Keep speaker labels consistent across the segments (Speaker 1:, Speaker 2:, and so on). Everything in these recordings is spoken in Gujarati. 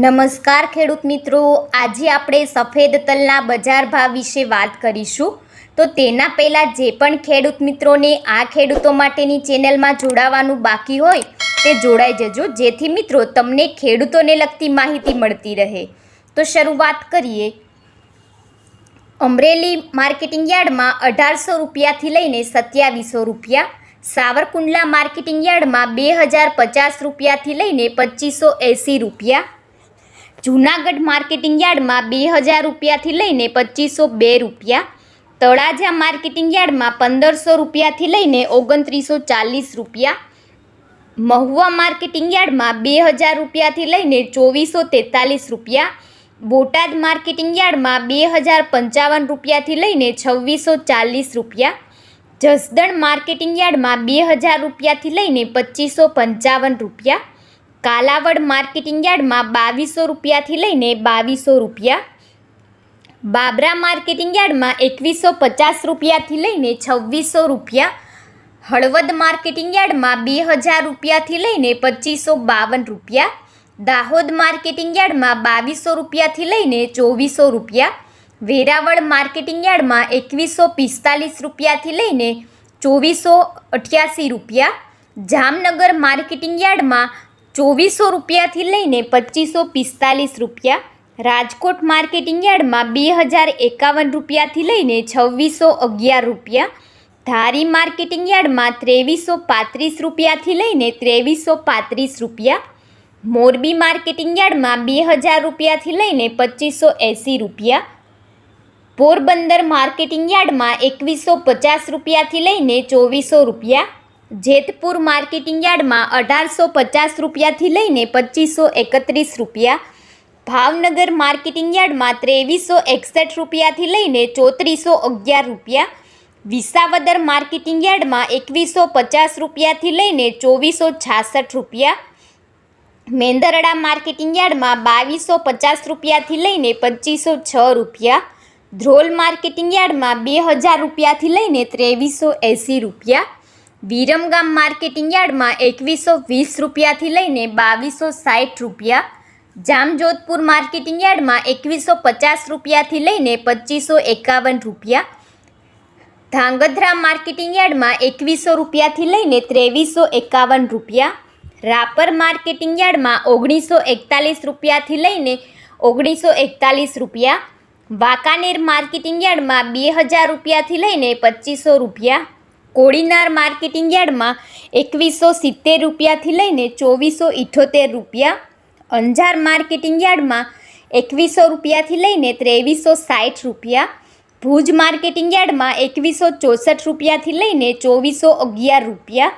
Speaker 1: નમસ્કાર ખેડૂત મિત્રો. આજે આપણે સફેદ તલના બજાર ભાવ વિશે વાત કરીશું. તો તેના પહેલાં જે પણ ખેડૂત મિત્રોને આ ખેડૂતો માટેની ચેનલમાં જોડાવાનું બાકી હોય, તે જોડાઈ જજો. જેથી મિત્રો તમને ખેડૂતોને લગતી માહિતી મળતી રહે. તો શરૂઆત કરીએ. અમરેલી માર્કેટિંગ યાર્ડમાં અઢારસો રૂપિયાથી લઈને સત્યાવીસો રૂપિયા. સાવરકુંડલા માર્કેટિંગ યાર્ડમાં બે હજાર પચાસ રૂપિયાથી લઈને પચીસો એંસી રૂપિયા. જૂનાગઢ માર્કેટિંગ યાર્ડમાં બે હજાર રૂપિયાથી લઈને પચીસો બે રૂપિયા, તળાજા માર્કેટિંગ યાર્ડમાં પંદરસો રૂપિયાથી લઈને ઓગણત્રીસો ચાલીસ રૂપિયા, મહુવા માર્કેટિંગ યાર્ડમાં બે હજાર રૂપિયાથી લઈને ચોવીસો તેતાલીસ રૂપિયા, બોટાદ માર્કેટિંગ યાર્ડમાં બે હજાર પંચાવન રૂપિયાથી લઈને છવ્વીસો ચાલીસ રૂપિયા, જસદણ માર્કેટિંગ યાર્ડમાં બે હજાર રૂપિયાથી લઈને પચીસો પંચાવન રૂપિયા કાલાવડ માર્કેટિંગ યાર્ડમાં બાવીસો રૂપિયાથી લઈને બાવીસો રૂપિયા. બાબરા માર્કેટિંગ યાર્ડમાં એકવીસો પચાસ રૂપિયાથી લઈને છવ્વીસો રૂપિયા. હળવદ માર્કેટિંગ યાર્ડમાં બે હજાર રૂપિયાથી લઈને પચીસો બાવન રૂપિયા. દાહોદ માર્કેટિંગ યાર્ડમાં બાવીસો રૂપિયાથી લઈને ચોવીસો રૂપિયા. વેરાવળ માર્કેટિંગ યાર્ડમાં એકવીસો પિસ્તાલીસ રૂપિયાથી લઈને ચોવીસો અઠ્યાસી રૂપિયા. જામનગર માર્કેટિંગ યાર્ડમાં ચોવીસો રૂપિયાથી લઈને પચીસો પિસ્તાલીસ રૂપિયા, રાજકોટ માર્કેટિંગ યાર્ડમાં બે હજાર એકાવન રૂપિયાથી લઈને છવ્વીસો અગિયાર રૂપિયા, ધારી માર્કેટિંગ યાર્ડમાં ત્રેવીસો પાંત્રીસ રૂપિયાથી લઈને ત્રેવીસો પાંત્રીસ રૂપિયા, મોરબી માર્કેટિંગ યાર્ડમાં બે હજાર રૂપિયાથી લઈને પચીસો એંસી રૂપિયા, પોરબંદર માર્કેટિંગ યાર્ડમાં એકવીસો પચાસ રૂપિયાથી લઈને ચોવીસો રૂપિયા જેતપુર માર્કેટિંગ યાર્ડમાં અઢારસો પચાસ રૂપિયાથી લઈને પચીસો એકત્રીસ રૂપિયા. ભાવનગર માર્કેટિંગ યાર્ડમાં ત્રેવીસો એકસઠ રૂપિયાથી લઈને ચોત્રીસો અગિયાર રૂપિયા. વિસાવદર માર્કેટિંગ યાર્ડમાં એકવીસો પચાસ રૂપિયાથી લઈને ચોવીસો છાસઠ રૂપિયા. મેંદરડા માર્કેટિંગ યાર્ડમાં બાવીસો પચાસ રૂપિયાથી લઈને પચીસો છ રૂપિયા. ધ્રોલ માર્કેટિંગ યાર્ડમાં બે હજાર રૂપિયાથી લઈને ત્રેવીસો એંસી રૂપિયા. વિરમગામ માર્કેટિંગ યાર્ડમાં એકવીસો વીસ રૂપિયાથી લઈને બાવીસો સાઠ રૂપિયા. જામજોધપુર માર્કેટિંગ યાર્ડમાં એકવીસો પચાસ રૂપિયાથી લઈને પચીસો એકાવન રૂપિયા. ધાંગધ્રા માર્કેટિંગ યાર્ડમાં એકવીસો રૂપિયાથી લઈને ત્રેવીસો એકાવન રૂપિયા. રાપર માર્કેટિંગ યાર્ડમાં ઓગણીસો એકતાલીસ રૂપિયાથી લઈને ઓગણીસો એકતાલીસ રૂપિયા. વાંકાનેર માર્કેટિંગ યાર્ડમાં બે હજાર રૂપિયાથી લઈને પચીસો રૂપિયા. કોડીનાર માર્કેટિંગ યાર્ડમાં એકવીસો સિત્તેર રૂપિયાથી લઈને ચોવીસો ઇઠોતેર રૂપિયા, અંજાર માર્કેટિંગ યાર્ડમાં એકવીસો રૂપિયાથી લઈને ત્રેવીસો સાઠ રૂપિયા, ભુજ માર્કેટિંગ યાર્ડમાં એકવીસો ચોસઠ રૂપિયાથી લઈને ચોવીસો અગિયાર રૂપિયા,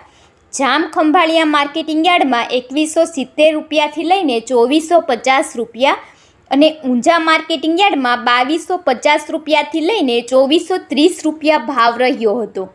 Speaker 1: જામ ખંભાળિયા માર્કેટિંગ યાર્ડમાં એકવીસો સિત્તેર રૂપિયાથી લઈને ચોવીસો પચાસ રૂપિયા અને ઊંઝા માર્કેટિંગ યાર્ડમાં બાવીસો પચાસ રૂપિયાથી લઈને ચોવીસો ત્રીસ રૂપિયા ભાવ રહ્યો હતો.